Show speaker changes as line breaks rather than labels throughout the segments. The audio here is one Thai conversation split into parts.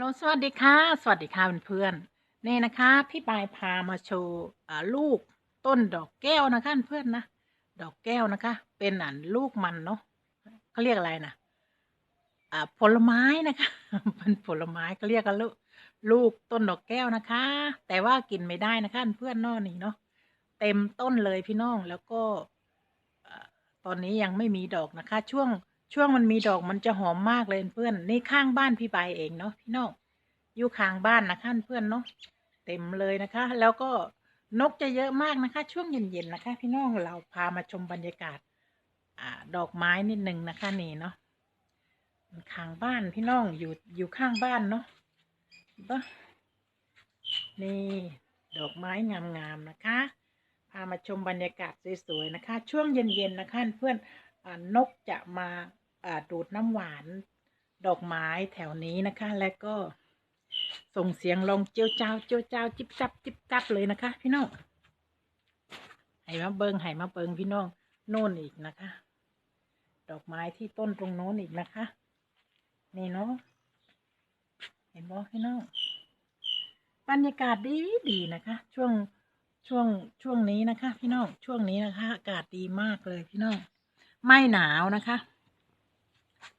โหลสวัสดีค่ะ สวัสดีค่ะเพื่อนๆนี่นะคะ พี่ปายพามาโชว์ลูกต้นดอกแก้วนะคะเพื่อนนะดอกแก้วนะคะ เป็นอันลูกมันเนาะเขาเรียกอะไรนะอ่าผลไม้นะคะเป็นผลไม้เขาเรียกกันลูกลูกต้นดอกแก้วนะคะ แต่ว่ากินไม่ได้นะคะเพื่อนนอนี่เนาะเต็มต้นเลยพี่น้องแล้วก็ตอนนี้ยังไม่มีดอกนะคะ ช่วง ช่วงมันมีดอกมันจะหอมมากเลยเพื่อนนี่ข้างบ้านพี่ใบเองเนาะพี่น้องอยู่ข้างบ้านนะคะเพื่อนเนาะเต็มเลยนะคะ แล้วก็นกจะเยอะมากนะคะ ช่วงเย็นๆนะคะ พี่น้องเราพามาชมบรรยากาศอ่าดอกไม้นิดหนึ่งนะคะนี่เนาะข้างบ้านพี่น้องอยู่อยู่ข้างบ้านเนาะเห็นปะนี่ดอกไม้งามๆนะคะ พามาชมบรรยากาศสวยๆนะคะ ช่วงเย็นๆนะคะ เพื่อนอนกจะมา ดูดน้ำหวาน ดอกไม้แถวนี้นะคะ และก็ส่งเสียงลงเจียวเจ้าเจียวเจ้าจิบจับจิบจับเลยนะคะ พี่น้องให้มาเบิงให้มาเบิงพี่น้องโน่นอีกนะคะ ดอกไม้ที่ต้นตรงโน้นอีกนะคะ นี่เนาะเห็นบ่พี่น้องบรรยากาศดีดีนะคะ ช่วงช่วงช่วงนี้นะคะ พี่น้องช่วงนี้นะคะ อากาศดีมากเลยพี่น้องไม่หนาวนะคะ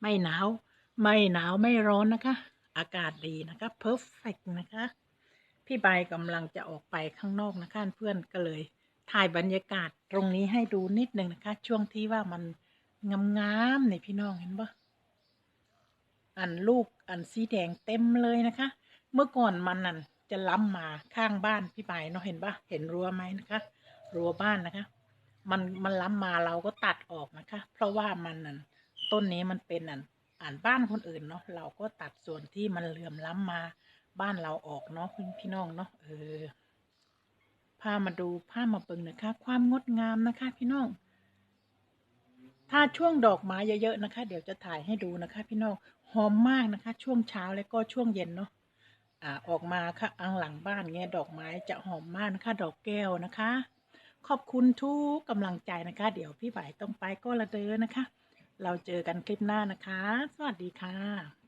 ไม่หนาว ไม่หนาวไม่ร้อนนะคะ อากาศดีนะคะ perfect นะคะ พี่ใบกำลังจะออกไปข้างนอกนะคะเพื่อนก็เลย ถ่ายบรรยากาศตรงนี้ให้ดูนิดหนึ่งนะคะ ช่วงที่ว่ามันงามๆนี่พี่น้องเห็นปะอันลูกอันสีแดงเต็มเลยนะคะ เมื่อก่อนมันนั่นจะล้ำมาข้างบ้านพี่ใบเนาะเห็นปะเห็นรั้วไหมนะคะ รั้วบ้านนะคะ มันมันล้ำมาเราก็ตัดออกนะคะ เพราะว่ามันนั่น ต้นนี้มันเป็นอันอ่านบ้านคนอื่นเนาะเราก็ตัดส่วนที่มันเหลื่อมล้ำมาบ้านเราออกเนาะพี่พี่น้องเนาะเออพามาดูพามาเบิ่งนะคะ ความงดงามนะคะ พี่น้อง ถ้าช่วงดอกไม้เยอะๆนะคะ เดี๋ยวจะถ่ายให้ดูนะคะ พี่น้องหอมมากนะคะ ช่วงเช้าและก็ช่วงเย็นเนาะอ่าออกมาค่ะอังหลังบ้านเงี้ยดอกไม้จะหอมมากนะคะ ดอกแก้วนะคะ ขอบคุณทุกกำลังใจนะคะ เดี๋ยวพี่บ่ายต้องไปก็ละเดอนะคะ เราเจอกันคลิปหน้านะคะ สวัสดีค่ะ